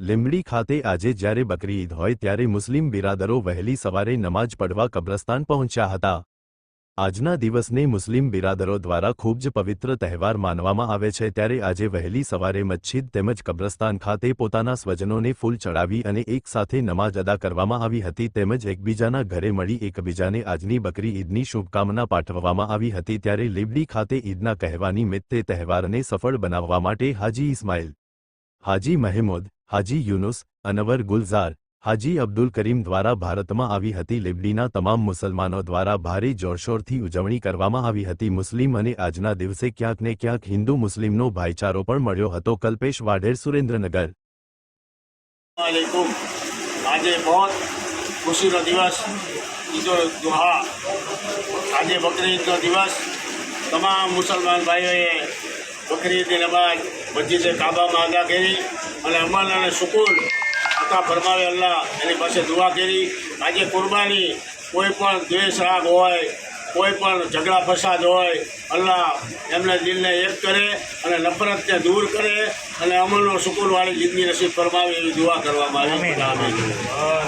લીંબડી ખાતે આજે જ્યારે બકરી ઈદ હોય ત્યારે મુસ્લિમ બિરાદરો વહેલી સવારે નમાજ પઢવા કબ્રસ્તાન પહોંચ્યા હતા. આજના દિવસને મુસ્લિમ બિરાદરો દ્વારા ખૂબ જ પવિત્ર તહેવાર માનવામાં આવે છે ત્યારે આજે વહેલી સવારે મસ્જિદ તેમજ કબ્રસ્તાન ખાતે પોતાના સ્વજનોને ફૂલ ચડાવી અને એક સાથે નમાજ અદા કરવામાં આવી હતી તેમજ એકબીજાના ઘરે મળી એકબીજાને આજની બકરી ઈદની શુભકામના પાઠવવામાં આવી હતી ત્યારે લીબડી ખાતે ઈદના કહેવાની મિત્તે તહેવારને સફળ બનાવવા માટે હાજી ઇસ્માઇલ હાજી મહેમૂદ હાજી યુનુસ, અનવર ગુલઝાર, હાજી અબ્દુલ કરીમ દ્વારા ભારતમાં આવી હતી. લિબડીના તમામ મુસલમાનો દ્વારા ભારે જોરશોરથી ઉજવણી કરવામાં આવી હતી. મુસ્લિમ અને આજના દિવસે ક્યાંક ને ક્યાંક હિન્દુ મુસ્લિમનો ભાઈચારો પણ મળ્યો હતો. કલ્પેશ વાઢેર, સુરેન્દ્રનગર. આજે બહુ ખુશીનો દિવસ આજે બકરી દિવસ. તમામ મુસલમાન ભાઈઓએ બકરી ઈદની મસ્જિદે કાબામાં અદા કરી અને અમલ અને સુકૂન આતા ફરમાવે અલ્લાહ. એની પાસે દુઆ કરી આજે કુરબાની કોઈ પણ દ્વેષ રાગ હોય કોઈ પણ ઝઘડા ફસાદ હોય અલ્લાહ એમને દિલને એક કરે અને નફરતને દૂર કરે અને અમલનો સુકૂનવાળી જિંદગી નસીબ ફરમાવે એવી દુઆ કરવામાં આવી.